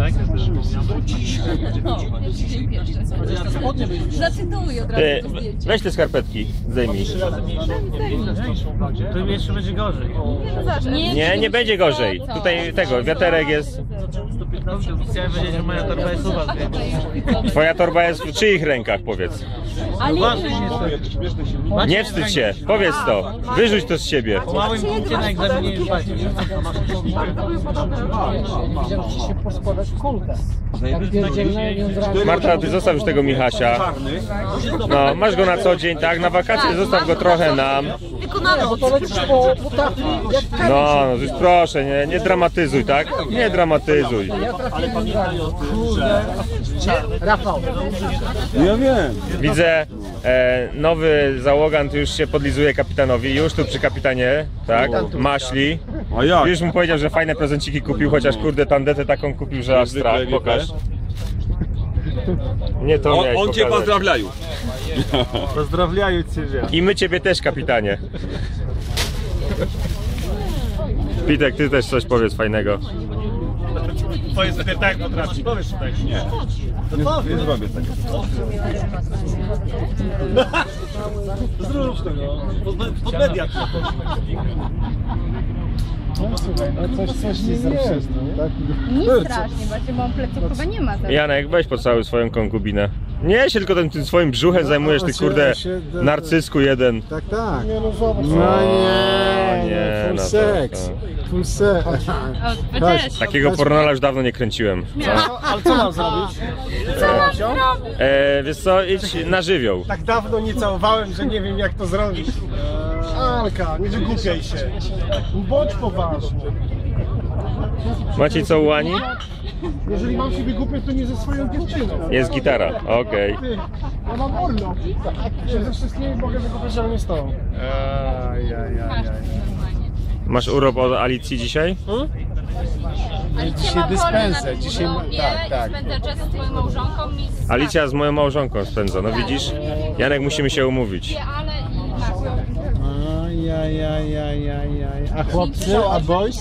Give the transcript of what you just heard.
tak? Zacytuję od razu Ty, to zdjęcie. weź te skarpetki, zdejmij. To jeszcze będzie gorzej. Nie, nie będzie gorzej. Tutaj tego, wiaterek jest. Chciałem powiedzieć, że moja torba jest u was, więc... Twoja torba jest w czyich rękach, powiedz. Nie wstydź się, powiedz to. Wyrzuć to z siebie. Po małym punkcie na egzaminie już macie. Marta, ty zostaw już tego Michasia. No, masz go na co dzień, tak? Na wakacje zostaw go trochę nam. Bo to lecisz po butafli jak No, no już proszę, nie, nie dramatyzuj, tak? Nie dramatyzuj. ja trafiłem razu. Kurde. Rafał. Ja wiem. Widzę, e, nowy załogant już się podlizuje kapitanowi, już tu przy kapitanie, tak? Maśli. A jak? Już mu powiedział, że fajne prezenciki kupił, chociaż kurde tandetę taką kupił, że aż strach. Pokaż. Nie to On, miałeś on cię pokazać. pozdrawiają. Pozdrawiają ciebie. I my ciebie też, kapitanie. Pitek, ty też coś powiedz fajnego. Twoje sobie tak potrafi. Powiesz tutaj. Nie. Nie, nie zrobię tego. Zrób tego. Pod, pod mediach. No słuchaj, no coś, coś ci zepsuł, tak? Nic strasznie, właśnie, bo pleców chyba nie ma teraz. Janek, weź pocałuj swoją konkubinę. Nie się tylko tym, tym swoim brzuchem zajmujesz, ty kurde narcysku jeden. Tak, tak. Nie no zobacz. No nie, nie, full no seks. Full seks. Takiego pornola już dawno nie kręciłem. Co? Ale co mam zrobić? Całować ją? E, wiesz co, idź na żywioł. Tak dawno nie całowałem, że nie wiem jak to zrobić. Alka, nie wygłupiaj się. Bądź poważny. Macie co łani? Jeżeli mam się wygłupiać, to nie ze swoją dziewczyną. Jest gitara, okej. Ty, ja mam urlop. Że ze wszystkimi mogę wygłupiać, ale nie z tobą. Masz urlop od Alicji dzisiaj? Dzisiaj dyspensę, dzisiaj ma- tak, tak. Spędza czas z twoją małżonką i z Alicja z moją małżonką spędza, no widzisz? Janek, musimy się umówić. ale i. Ajajajajajaj. A chłopcy, a boys?